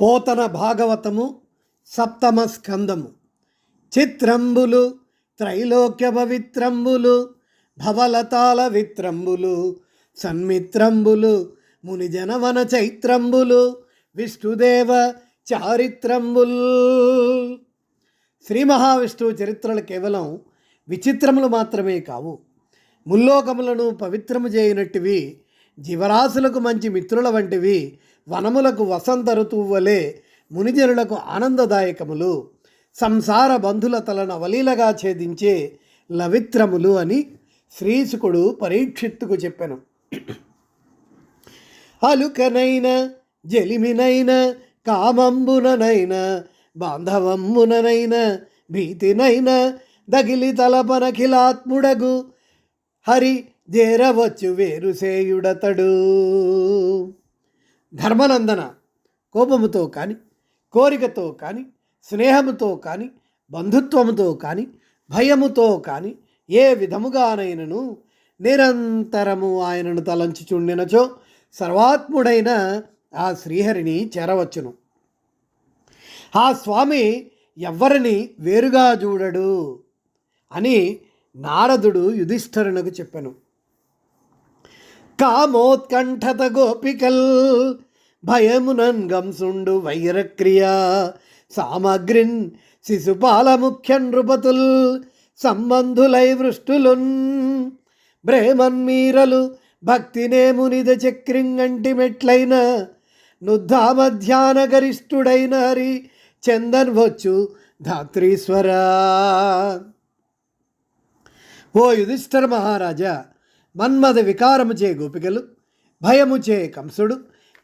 పోతన భాగవతము సప్తమ స్కందము. చిత్రంబులు త్రైలోక్య పవిత్రంబులు భవలతాల విత్రంబులు సన్మిత్రంబులు మునిజనవన చైత్రంబులు విష్ణుదేవ చారిత్రంబుల్. శ్రీ మహావిష్ణువు చరిత్రలు కేవలం విచిత్రములు మాత్రమే కావు. ముల్లోకములను పవిత్రము చేయనట్టివి జీవరాశులకు మంచి మిత్రుల వంటివి వనములకు వసంత ఋతువు వలె మునిజనులకు ఆనందదాయకములు సంసార బంధుల తలను అవలీలగా ఛేదించే లవిత్రములు అని శ్రీశుకుడు పరీక్షిత్తుకు చెప్పెను. అలుకనైన జలిమినైన కామంబుననైన బాంధవమ్ముననైన భీతినైన దగిలి తలపనఖిలాత్ముడగు హరి జేరవచ్చు వేరుసేయుడతడు ధర్మనందన కోపముతో కానీ కోరికతో కానీ స్నేహముతో కానీ బంధుత్వముతో కానీ భయముతో కానీ ఏ విధముగానైనను నిరంతరము ఆయనను తలంచుచుండినచో సర్వాత్ముడైన ఆ శ్రీహరిని చేరవచ్చును. ఆ స్వామి ఎవ్వరిని వేరుగా చూడడు అని నారదుడు యుధిష్ఠరునకు చెప్పెను. కామోత్కంఠత గోపికల్ భయమునన్ గంసుండు వైరక్రియ సామగ్రిన్ శిశుపాల ముఖ్య నృపతుల్ సంబంధులై వృష్టులున్. బ్రేమన్మీరలు భక్తినే మునిద చక్రింగంటి మెట్లైన నుద్ధామధ్యాన గరిష్ఠుడైన హరి చందన్ వచ్చు ధాత్రీశ్వరా. ఓ యుధిష్ఠర మహారాజా మన్మద వికారముచే గోపికలు భయముచే కంసుడు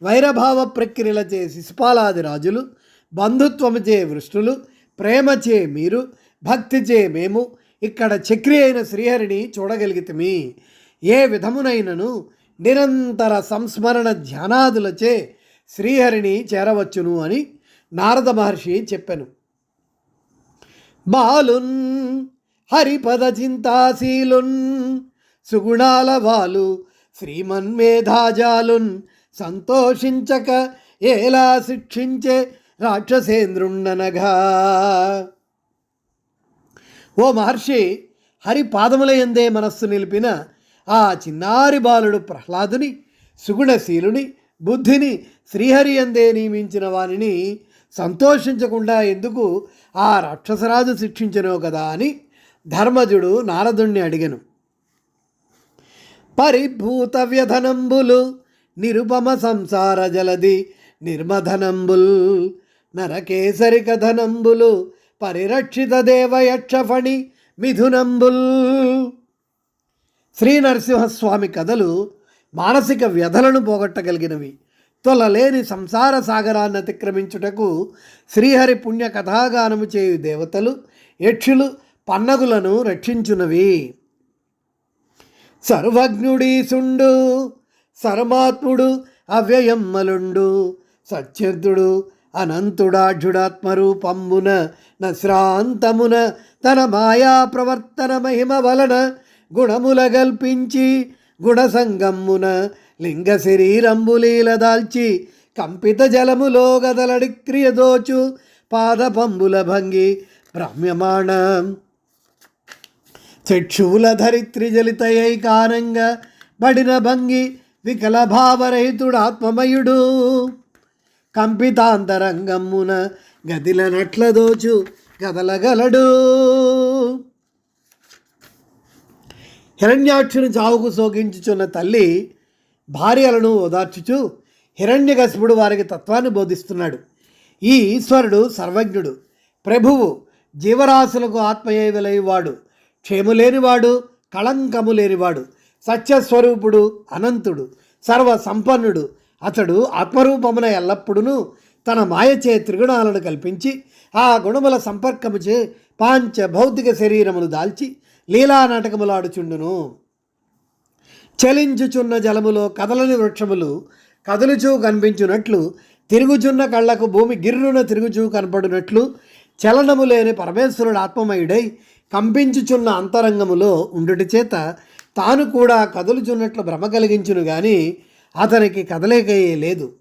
వైరభావ ప్రక్రియలచే శిశుపాలాది రాజులు బంధుత్వముచే వృష్ణులు ప్రేమచే మీరు భక్తిచే మేము ఇక్కడ చక్రి అయిన శ్రీహరిని చూడగలిగితమి. ఏ విధమునైనను నిరంతర సంస్మరణ ధ్యానాదులచే శ్రీహరిని చేరవచ్చును అని నారద మహర్షి చెప్పెను. బాలున్ హరిపద చింతాశీలున్ సుగుణాల వాలు శ్రీమన్మేధాజాలున్ సంతోషించక ఎలా శిక్షించే రాక్షసేంద్రుండనగా ఓ మహర్షి హరి పాదములయందే మనస్సు నిలిపిన ఆ చిన్నారి బాలుడు ప్రహ్లాదుని సుగుణశీలుని బుద్ధిని శ్రీహరి ఎందే నియమించిన వారిని సంతోషించకుండా ఎందుకు ఆ రాక్షసరాజు శిక్షించనో కదా అని ధర్మజుడు నారదుణ్ణి అడిగను. పరిభూత వ్యధనంబులు నిరుపమ సంసార జలది నిర్మధనంబుల్ నరకేసరి కథనంబులు పరిరక్షిత దేవయక్షఫణి మిథునంబుల్. శ్రీ నరసింహస్వామి కథలు మానసిక వ్యధలను పోగొట్టగలిగినవి. తొలలేని సంసార సాగరాన్ని అతిక్రమించుటకు శ్రీహరి పుణ్య కథాగానము చేయు దేవతలు యక్షులు పన్నగులను రక్షించునవి. సర్వజ్ఞుడీసుండు సర్వాత్ముడు అవ్యయమ్మలుండు సత్యంతుడు అనంతుడాఢ్యుడాత్మరూపంబున నశ్రాంతమున తన మాయా ప్రవర్తన మహిమ వలన గుణముల గల్పించి గుణసంగమ్మున లింగ శరీరంబులీల దాల్చి కంపిత జలములో గదలడి క్రియదోచు పాదపంబుల భంగి భ్రమ్యమాణ చక్షువుల ధరిత్రి జలితయై బడిన భంగి వికలభావరహితుడు ఆత్మమయుడు కంపితాంతరంగమ్మున గదిల నట్లదోచు గదలగలడు. హిరణ్యాక్షుని చావుకు సోకించుచున్న తల్లి భార్యలను ఓదార్చుచు హిరణ్యకశిపుడు వారికి తత్వాన్ని బోధిస్తున్నాడు. ఈ ఈశ్వరుడు సర్వజ్ఞుడు ప్రభువు జీవరాశులకు ఆత్మయే వెలయువాడు. క్షేము లేనివాడు కళంకము లేనివాడు సత్యస్వరూపుడు అనంతుడు సర్వ సంపన్నుడు అతడు ఆత్మరూపమున ఎల్లప్పుడూ తన మాయచే త్రిగుణాలను కల్పించి ఆ గుణముల సంపర్కముచే పాంచ భౌతిక శరీరమును దాల్చి లీలా నాటకములాడుచుండును చలించుచున్న జలములో కదలని వృక్షములు కదులుచూ కనిపించున్నట్లు తిరుగుచున్న కళ్ళకు భూమి గిర్రున తిరుగుచూ కనపడినట్లు చలనము లేని పరమేశ్వరుడు ఆత్మమయుడై కంపించుచున్న అంతరంగములో ఉండుటి చేత తాను కూడా కదులుచున్నట్లు భ్రమ కలిగించును గాని అతనికి కదలేకయే లేదు.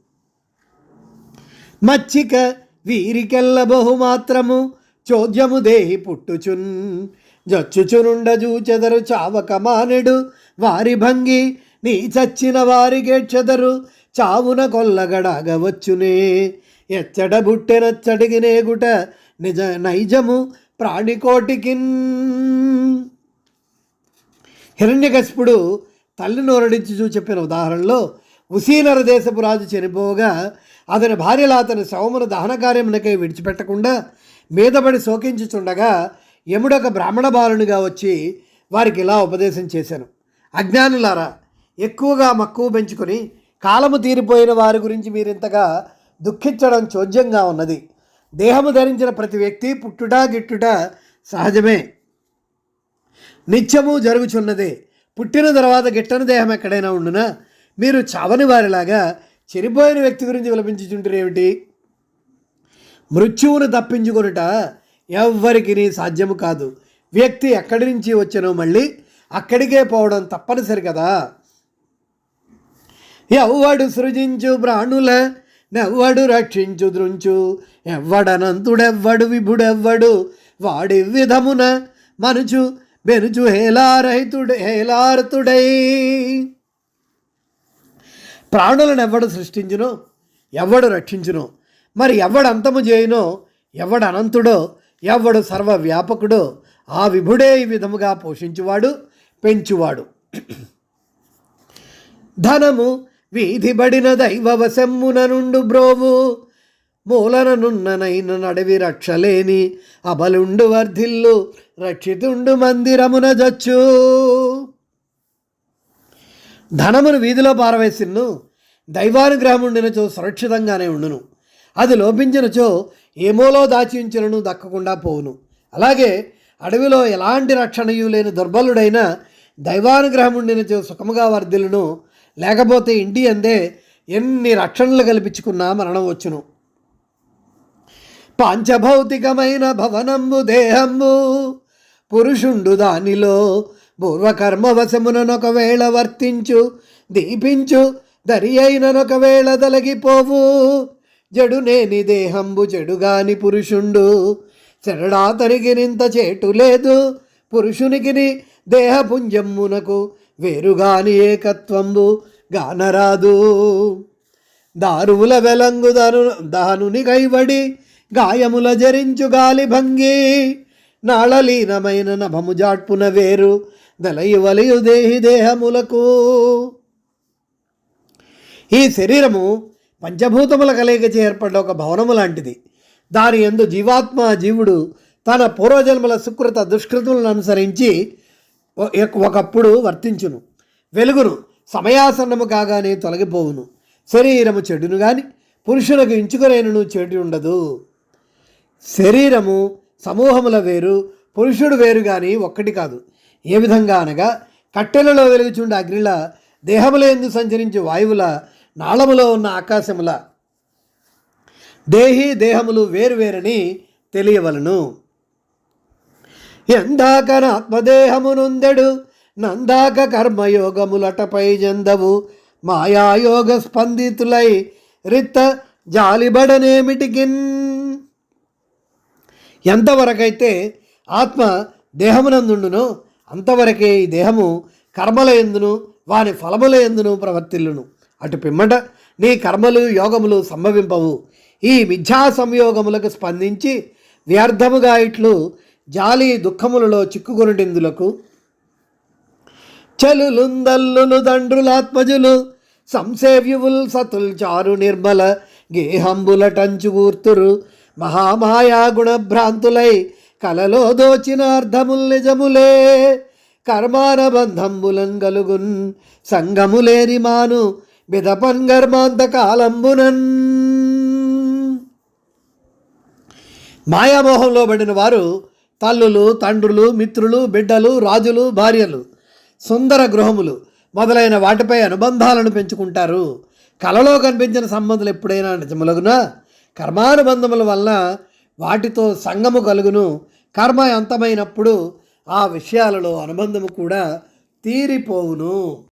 మచ్చిక వీరికెల్ల బహుమాత్రము చోద్యము దేహి పుట్టుచున్. జచ్చుచునుండజూ చెదరు చావక మానెడు వారి భంగి నీ చచ్చిన వారికెచ్చెదరు చావున కొల్లగడాగవచ్చునే ఎచ్చడ బుట్టెనచ్చడిగి గుట నిజ నైజము ప్రాణికోటికిన్. హిరణ్యకశిపుడు తల్లి నోరడించి చూ చెప్పిన ఉదాహరణలో ఉసీనర దేశపు రాజు చనిపోగా అతని భార్యలా అతని శవమును దహన కార్యమునకై విడిచిపెట్టకుండా మీదపడి శోకించుచుండగా యముడొక బ్రాహ్మణ బాలునిగా వచ్చి వారికి ఇలా ఉపదేశం చేశాను. అజ్ఞానులారా ఎక్కువగా మక్కువ పెంచుకొని కాలము తీరిపోయిన వారి గురించి మీరింతగా దుఃఖించడం చోద్యంగా ఉన్నది. దేహము ధరించిన ప్రతి వ్యక్తి పుట్టుట గిట్టుట సహజమే. నిత్యము జరుగుచున్నదే. పుట్టిన తర్వాత గిట్టని దేహం ఎక్కడైనా ఉండునా? మీరు చావని వారిలాగా చనిపోయిన వ్యక్తి గురించి విలపించుచుంటారేమిటి మృత్యువును తప్పించుకొనుట ఎవ్వరికి సాధ్యము కాదు. వ్యక్తి ఎక్కడి నుంచి వచ్చినో మళ్ళీ అక్కడికే పోవడం తప్పనిసరి కదా. ఎవ్వడు సృజించు ప్రాణుల నెవ్వడు రక్షించు దృంచు ఎవ్వడనంతుడెవ్వడు విభుడెవ్వడు. వాడి విధమున మనుచు బెనుచు హేలారహితుడు హేలారతుడై ప్రాణులను ఎవడు సృష్టించునో ఎవడు రక్షించునో మరి ఎవడు అంతము చేయునో ఎవడు అనంతుడో ఎవడు సర్వవ్యాపకుడో ఆ విభుడే ఈ విధముగా పోషించువాడు పెంచువాడు. ధనము వీధిబడిన దైవవశమ్మున నుండు బ్రోవు. మూలననున్ననైన నడవి రక్షలేని అబలుండు వర్ధిల్లు రక్షితుండు మందిరమున జచ్చు. ధనమును వీధిలో పారవేసిన్ను దైవానుగ్రహముండినచో సురక్షితంగానే ఉండును. అది లోపించినచో ఏమోలో దాచి ఉంచినను దక్కకుండా పోవును. అలాగే అడవిలో ఎలాంటి రక్షణయు లేని దుర్బలుడైన దైవానుగ్రహముండినచో సుఖముగా వర్ధిల్లును లేకపోతే ఇంటి అందే ఎన్ని రక్షణలు కల్పించుకున్నా మరణం వచ్చును. పాంచభౌతికమైన భవనంబు దేహంబు పురుషుండు దానిలో పూర్వకర్మవశముననొకవేళ వర్తించు దీపించు దరి అయిననొకవేళ తొలగిపోవు. జడునేని దేహంబు జడుగాని పురుషుండు చెరడాతనికినింత చేటు లేదు పురుషునికిని దేహపుంజమ్మునకు వేరుగాని ఏకత్వంబు గానరాదు. దారువుల వెలంగు దను దానుని కైబడి గాయముల జరించు గాలి భంగి నాళలీనమైన నభము జాట్పున వేరు దలయు వలయు దేహి దేహములకు. ఈ శరీరము పంచభూతముల కలయిక ఏర్పడ్డ ఒక భవనము లాంటిది. దాని ఎందు జీవాత్మ జీవుడు తన పూర్వజన్మల సుకృత దుష్కృతులను అనుసరించి ఒకప్పుడు వర్తించును. వెలుగును సమయాసన్నము కాగానే తొలగిపోవును. శరీరము చెడును గాని పురుషులకు ఇంచుకొనేను చెడు ఉండదు. శరీరము సమూహముల వేరు పురుషుడు వేరు కానీ ఒక్కటి కాదు. ఏ విధంగా అనగా కట్టెలలో వెలుగుచుండే అగ్నిల దేహముల ఎందు సంచరించే వాయువుల నాళములో ఉన్న ఆకాశముల. దేహి దేహములు వేరువేరని తెలియవలను. ఎందాక ఆత్మదేహమునుందెడు నందాక కర్మయోగములటపై జందవు. మాయాయోగ స్పందితులై రిత్త జాలిబడనేమిటికిన్? ఎంతవరకైతే ఆత్మ దేహమునందుండునో అంతవరకే ఈ దేహము కర్మల ఎందును వాని ఫలముల ఎందును ప్రవర్తిల్లును. అటు పిమ్మట నీ కర్మలు యోగములు సంభవింపవు. ఈ మిథ్యా సంయోగములకు స్పందించి వ్యర్థముగా ఇట్లు జాలి దుఃఖములలో చిక్కుకొనుటిందులకు? చలులుందల్లులు దండ్రులాత్మజులు సంసేవ్యువుల్ సతుల్ చారు నిర్మల గేహంబుల టంచుగూర్తురు మహామాయా గుణభ్రాంతులై కలలో దోచిన అర్థముల్ నిజములే. కర్మానబంధంబులం గలుగున్ సంగములేని మాను బిదపన్ గర్మాంత కాలంబునన్. మాయామోహంలో పడిన వారు తల్లులు తండ్రులు మిత్రులు బిడ్డలు రాజులు భార్యలు సుందర గృహములు మొదలైన వాటిపై అనుబంధాలను పెంచుకుంటారు. కలలో కనిపించిన సంబంధాలు ఎప్పుడైనా నిజములగునా? కర్మానుబంధముల వలన వాటితో సంగము కలుగును. కర్మ అంతమైనప్పుడు ఆ విషయాలలో అనుబంధము కూడా తీరిపోవును.